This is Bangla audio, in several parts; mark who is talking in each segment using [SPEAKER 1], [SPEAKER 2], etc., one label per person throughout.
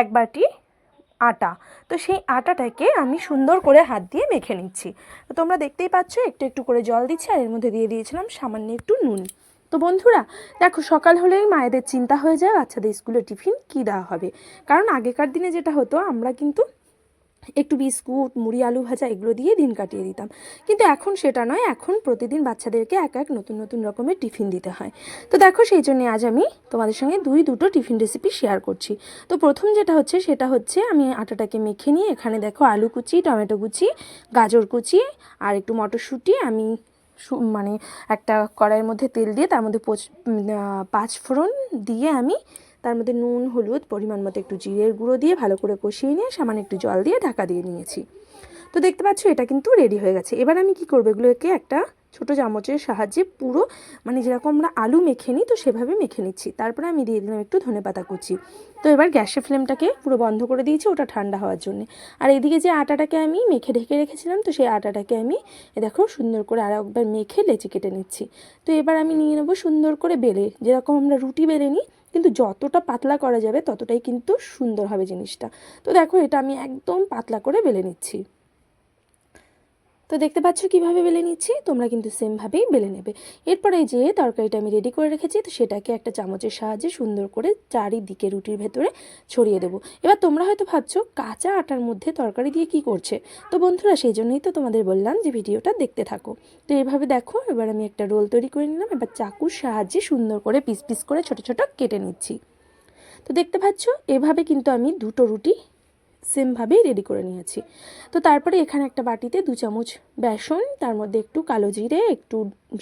[SPEAKER 1] এক বাটি আটা। তো সেই আটাটাকে আমি সুন্দর করে হাত দিয়ে মেখে নিচ্ছি। তো তোমরা দেখতেই পাচ্ছ, একটু একটু করে জল দিচ্ছি আর এর মধ্যে দিয়ে দিয়েছিলাম সামান্য একটু নুন। তো বন্ধুরা, দেখো সকাল হলেই মায়েদের চিন্তা হয়ে যায়, বাচ্চাদের স্কুলে টিফিন কী দেওয়া হবে? কারণ আগেকার দিনে যেটা হতো, আমরা কিন্তু একটু বিস্কুট, মুড়ি, আলু ভাজা এগুলো দিয়ে দিন কাটিয়ে দিতাম। কিন্তু এখন সেটা নয়, এখন প্রতিদিন বাচ্চাদেরকে এক এক নতুন নতুন রকমের টিফিন দিতে হয়। তো দেখো সেই জন্য আজ আমি তোমাদের সঙ্গে দুই দুটো টিফিন রেসিপি শেয়ার করছি। তো প্রথম যেটা হচ্ছে, সেটা হচ্ছে আমি আটাটাকে মেখে নিয়ে এখানে দেখো আলু কুচি, টমেটো কুচি, গাজর কুচি আর একটু মটরশুঁটি। আমি মানে একটা কড়াইয়ের মধ্যে তেল দিয়ে তার মধ্যে পোচ ফোড়ন দিয়ে আমি তার মধ্যে নুন, হলুদ, পরিমাণ মতো একটু জিরের গুঁড়ো দিয়ে ভালো করে কষিয়ে নিয়ে সামান্য একটু জল দিয়ে ঢাকা দিয়ে নিয়েছি। তো দেখতে পাচ্ছ, এটা কিন্তু রেডি হয়ে গেছে। এবার আমি কি করব, এগুলোকে একটা ছোটো চামচের সাহায্যে পুরো মানে যেরকম আমরা আলু মেখে নিই, তো সেভাবে মেখে নিচ্ছি। তারপরে আমি দিয়ে দিলাম একটু ধনেপাতা কুচি। তো এবার গ্যাসের ফ্লেমটাকে পুরো বন্ধ করে দিয়েছি, ওটা ঠান্ডা হওয়ার জন্য। আর এদিকে যে আটাটাকে আমি মেখে ঢেকে রেখেছিলাম, তো সেই আটাটাকে আমি দেখো, সুন্দর করে আর একবার মেখে লেচি কেটে নিচ্ছি। তো এবার আমি নিয়ে নেব সুন্দর করে বেলে। যেরকম আমরা রুটি বেলে নিই কিন্তু যতটা পাতলা করা যাবে ততটাই কিন্তু সুন্দর হবে জিনিসটা। তো দেখো এটা আমি একদম পাতলা করে বেলে নিচ্ছি। তো দেখতে পাচ্ছ কীভাবে বেলে নিচ্ছি? তোমরা কিন্তু সেমভাবেই বেলে নেবে। এরপরে যে তরকারিটা আমি রেডি করে রেখেছি, তো সেটাকে একটা চামচের সাহায্যে সুন্দর করে চারিদিকে রুটির ভেতরে ছড়িয়ে দেবো। এবার তোমরা হয়তো ভাবছ, কাঁচা আটার মধ্যে তরকারি দিয়ে কি করছে? তো বন্ধুরা, সেই জন্যই তো তোমাদের বললাম যে ভিডিওটা দেখতে থাকো। তো এভাবে দেখো, এবার আমি একটা রোল তৈরি করে নিলাম, এবার চাকুর সাহায্যে সুন্দর করে পিস পিস করে ছোট ছোট কেটে নিচ্ছি। তো দেখতে পাচ্ছ, এভাবে কিন্তু আমি দুটো রুটি সেমভাবেই রেডি করে নিয়েছি। তো তারপরে এখানে একটা বাটিতে দু চামচ বেসন, তার মধ্যে একটু কালো জিরে, একটু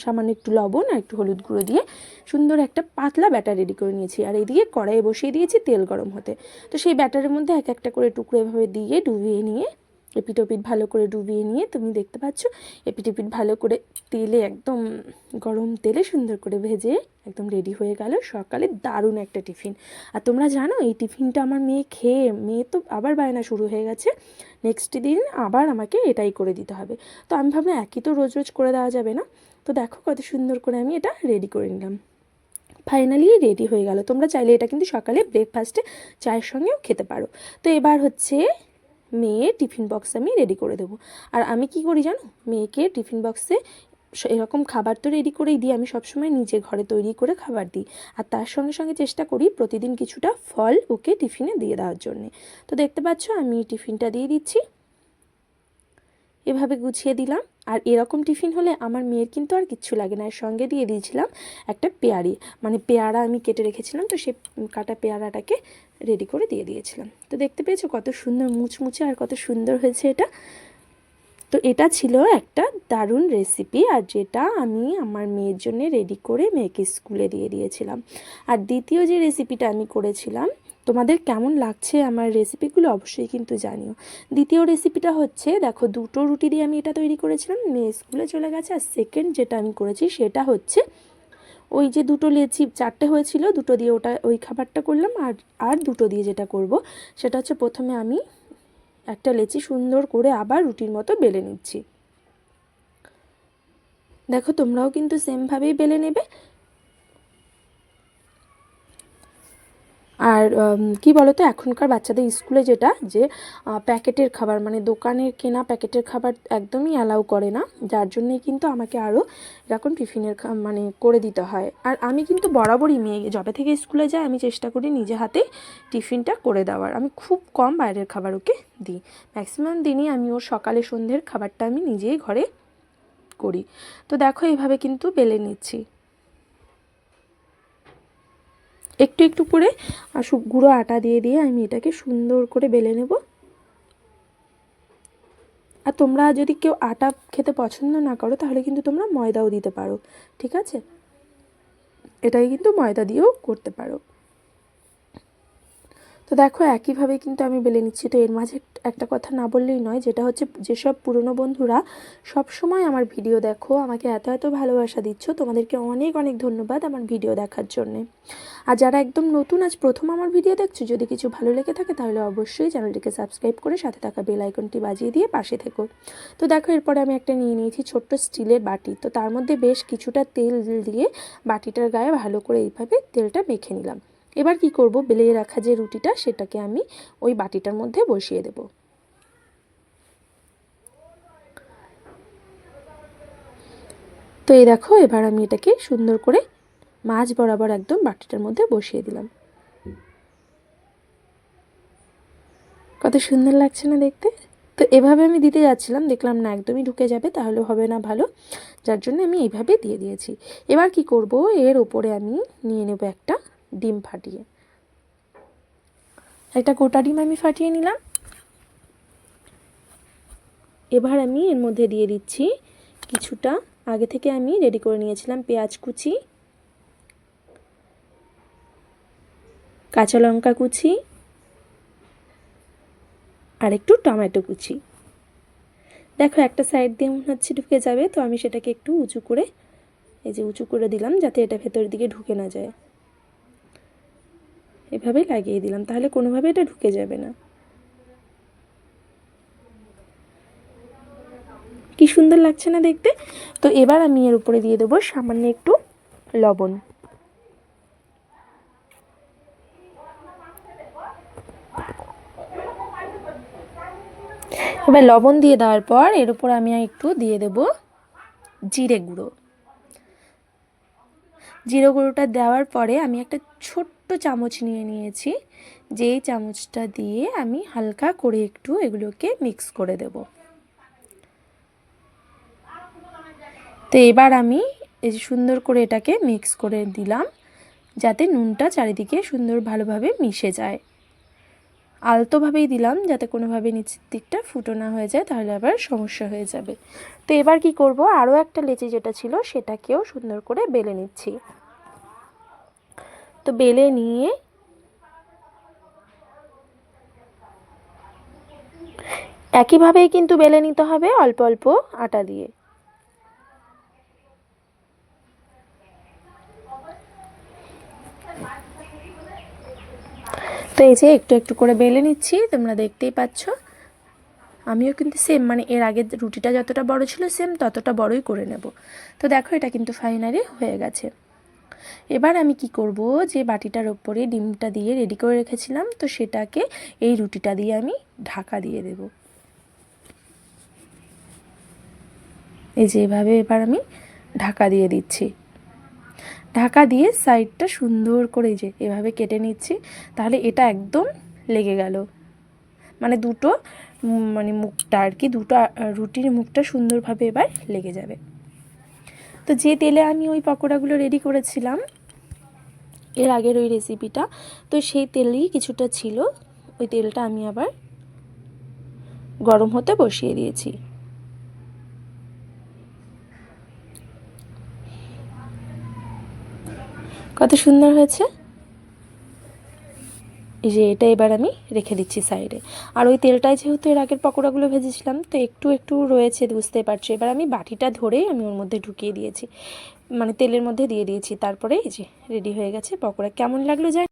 [SPEAKER 1] সামান্য একটু লবণ আর একটু হলুদ গুঁড়ো দিয়ে সুন্দর একটা পাতলা ব্যাটার রেডি করে নিয়েছি। আর এদিকে কড়াইয়ে বসিয়ে দিয়েছি তেল গরম হতে। তো সেই ব্যাটারের মধ্যে এক একটা করে টুকরো এভাবে দিয়ে ডুবিয়ে নিয়ে এপিটোপিট ভালো করে ডুবিয়ে নিয়ে তুমি দেখতে পাচ্ছ, এপিটোপিট ভালো করে তেলে একদম গরম তেলে সুন্দর করে ভেজে একদম রেডি হয়ে গেল। সকালে দারুণ একটা টিফিন। আর তোমরা জানো, এই টিফিনটা আমার মেয়ে খেয়ে, মেয়ে তো আবার বায়না শুরু হয়ে গেছে। নেক্সট দিন আবার আমাকে এটাই করে দিতে হবে। তো আমি ভাবলাম একই তো রোজ রোজ করে দেওয়া যাবে না। তো দেখো কত সুন্দর করে আমি এটা রেডি করে নিলাম। ফাইনালি রেডি হয়ে গেল। তোমরা চাইলে এটা কিন্তু সকালে ব্রেকফাস্টে চায়ের সঙ্গেও খেতে পারো। তো এবার হচ্ছে মেয়ের টিফিন বক্স আমি রেডি করে দেবো। আর আমি কি করি জানো? মেয়েকে টিফিন বক্সে এরকম খাবার তো রেডি করেই দিই। আমি সবসময় নিজে ঘরে তৈরি করে খাবার দিই। আর তার সঙ্গে সঙ্গে চেষ্টা করি প্রতিদিন কিছুটা ফল ওকে টিফিনে দিয়ে দেওয়ার জন্যে। তো দেখতে পাচ্ছ আমি টিফিনটা দিয়ে দিচ্ছি। এভাবে গুছিয়ে দিলাম। আর এরকম টিফিন হলে আমার মেয়ের কিন্তু আর কিচ্ছু লাগে না। এর সঙ্গে দিয়ে দিয়েছিলাম একটা পেয়ারি। মানে পেয়ারা আমি কেটে রেখেছিলাম, তো সে কাটা পেয়ারাটাকে রেডি করে দিয়ে দিয়েছিলাম। তো দেখতে পেয়েছ কত সুন্দর মুচমুচে আর কত সুন্দর হয়েছে এটা? তো এটা ছিল একটা দারুণ রেসিপি আর যেটা আমি আমার মেয়ের জন্য রেডি করে মেয়েকে স্কুলে দিয়ে দিয়েছিলাম। আর দ্বিতীয় যে রেসিপিটা আমি করেছিলাম, তোমাদের কেমন লাগছে আমার রেসিপিগুলো অবশ্যই কিন্তু জানিও। দ্বিতীয় রেসিপিটা হচ্ছে, দেখো দুটো রুটি দিয়ে আমি এটা তৈরি করেছিলাম, মেয়ে স্কুলে চলে গেছে। আর সেকেন্ড যেটা আমি করেছি সেটা হচ্ছে ওই যে দুটো লেচি, চারটে হয়েছিল, দুটো দিয়ে ওটা, ওই খাবারটা করলাম আর আর দুটো দিয়ে যেটা করব, সেটা হচ্ছে প্রথমে আমি একটা লেচি সুন্দর করে আবার রুটির মতো বেলে নিচ্ছি। দেখো তোমরাও কিন্তু সেমভাবেই বেলে নেবে। আর কি বলো তো এখনকার বাচ্চাদের স্কুলে যেটা, যে প্যাকেটের খাবার মানে দোকানের কেনা প্যাকেটের খাবার একদমই অ্যালাউ করে না। যার জন্যই কিন্তু আমাকে আরও এরকম টিফিনের মানে করে দিতে হয়। আর আমি কিন্তু বরাবরই মেয়ে, যবে থেকে স্কুলে যাই, আমি চেষ্টা করি নিজে হাতে টিফিনটা করে দেওয়ার। আমি খুব কম বাইরের খাবার ওকে দিই। ম্যাক্সিমাম দিনই আমি ওর সকালে সন্ধ্যের খাবারটা আমি নিজেই ঘরে করি। তো দেখো এইভাবে কিন্তু বেলে নিচ্ছি। একটু একটু করে আর গুঁড়ো আটা দিয়ে দিয়ে আমি এটাকে সুন্দর করে বেলে নেব। আর তোমরা যদি কেউ আটা খেতে পছন্দ না করো, তাহলে কিন্তু তোমরা ময়দাও দিতে পারো, ঠিক আছে? এটাই কিন্তু ময়দা দিয়েও করতে পারো। তো দেখো, একইভাবে কিন্তু আমি বেলে নিচ্ছি। তো এর মাঝে একটা কথা না বললেই নয়, যেটা হচ্ছে যেসব পুরনো বন্ধুরা সব সময় আমার ভিডিও দেখো, আমাকে এত এত ভালোবাসা দিচ্ছ, তোমাদেরকে অনেক অনেক ধন্যবাদ আমার ভিডিও দেখার জন্যে। আর যারা একদম নতুন, আজ প্রথম আমার ভিডিও দেখছ, যদি কিছু ভালো লেগে থাকে তাহলে অবশ্যই চ্যানেলটিকে সাবস্ক্রাইব করে সাথে থাকা বেল আইকনটি বাজিয়ে দিয়ে পাশে থেকো। তো দেখো, এরপরে আমি একটা নিয়ে নিয়েছি ছোট্ট স্টিলের বাটি। তো তার মধ্যে বেশ কিছুটা তেল দিয়ে বাটিটার গায়ে ভালো করে এইভাবে তেলটা মেখে নিলাম। এবার কি করব? বেলে রাখা যে রুটিটা, সেটাকে আমি ওই বাটিটার মধ্যে বসিয়ে দেব। তো এই দেখো, এবার আমি এটাকে সুন্দর করে মাছ বরাবর একদম বাটিটার মধ্যে বসিয়ে দিলাম। কত সুন্দর লাগছে না দেখতে? তো এভাবে আমি দিতে যাচ্ছিলাম, দেখলাম না, একদমই ঢুকে যাবে, তাহলে হবে না ভালো। যার জন্য আমি এইভাবে দিয়ে দিয়েছি। এবার কি করব? এর ওপরে আমি নিয়ে নেব একটা ডিম ফাটিয়ে। একটা গোটা ডিম আমি ফাটিয়ে নিলাম। এবার আমি এর মধ্যে দিয়ে দিচ্ছি কিছুটা। আগে থেকে আমি রেডি করে নিয়েছিলাম পেঁয়াজ কুচি, কাঁচা লঙ্কা কুচি, আর একটু টমেটো কুচি। দেখো একটা সাইড দিয়ে মনে হচ্ছে ঢুকে যাবে, তো আমি সেটাকে একটু উঁচু করে, এই যে উঁচু করে দিলাম যাতে এটা ভেতরের দিকে ঢুকে না যায়। এভাবে লাগিয়ে দিলাম, তাহলে কোনোভাবে এটা ঢুকে যাবে না। কি সুন্দর লাগছে না দেখতে? তো এবার আমি এর উপরে দিয়ে দেবো সামান্য একটু লবণ। এবার লবণ দিয়ে দেওয়ার পর এর উপর আমি একটু দিয়ে দেব জিরে গুঁড়ো। জিরে গুঁড়োটা দেওয়ার পরে আমি একটা ছোট্ট চামচ নিয়ে নিয়েছি। যেই চামচটা দিয়ে আমি হালকা করে একটু এগুলোকে মিক্স করে দেব। তো এবার আমি এই সুন্দর করে এটাকে মিক্স করে দিলাম, যাতে নুনটা চারিদিকে সুন্দর ভালোভাবে মিশে যায়। আলতোভাবেই দিলাম, যাতে কোনোভাবে নিচের দিকটা ফুটো না হয়ে যায়, তাহলে আবার সমস্যা হয়ে যাবে। তো এবার কি করব? আরও একটা লেচি যেটা ছিল, সেটাকেও সুন্দর করে বেলে নিচ্ছি। তো বেলে নিয়ে একইভাবেই কিন্তু বেলে নিতে হবে অল্প অল্প আটা দিয়ে। তো এই যে একটু একটু করে বেলে নিচ্ছি, তোমরা দেখতেই পাচ্ছ। আমিও কিন্তু সেম মানে এর আগের রুটিটা যতটা বড় ছিল সেম ততটা বড়ই করে নেব। তো দেখো এটা কিন্তু ফাইনালি হয়ে গেছে। এবার আমি কি করব? যে বাটিটার ওপরে ডিমটা দিয়ে রেডি করে রেখেছিলাম, তো সেটাকে এই রুটিটা দিয়ে আমি ঢাকা দিয়ে দেব। এই যে এভাবে এবার আমি ঢাকা দিয়ে দিচ্ছি। ঢাকা দিয়ে সাইডটা সুন্দর করে যে এভাবে কেটে নিচ্ছি, তাহলে এটা একদম লেগে গেল। মানে দুটো মানে মুখটা আর কি, দুটো রুটির মুখটা সুন্দরভাবে এবার লেগে যাবে। তো যে তেলে আমি ওই পকোড়াগুলো রেডি করেছিলাম এর আগের ওই রেসিপিটা তো সেই তেলই কিছুটা ছিল। ওই তেলটা আমি আবার গরম হতে বসিয়ে দিয়েছি। কত সুন্দর হয়েছে? এই যে এটা এবার আমি রেখে দিচ্ছি সাইডে। আর ওই তেলটায় যেহেতু এর আগের পকোড়াগুলো ভেজেছিলাম, তো একটু একটু রয়েছে, বুঝতে পারছ। এবার আমি বাটিটা ধরেই আমি ওর মধ্যে ঢুকিয়ে দিয়েছি। মানে তেলের মধ্যে দিয়ে দিয়েছি, তারপরে এই যে রেডি হয়ে গেছে পকোড়া। কেমন লাগল যায়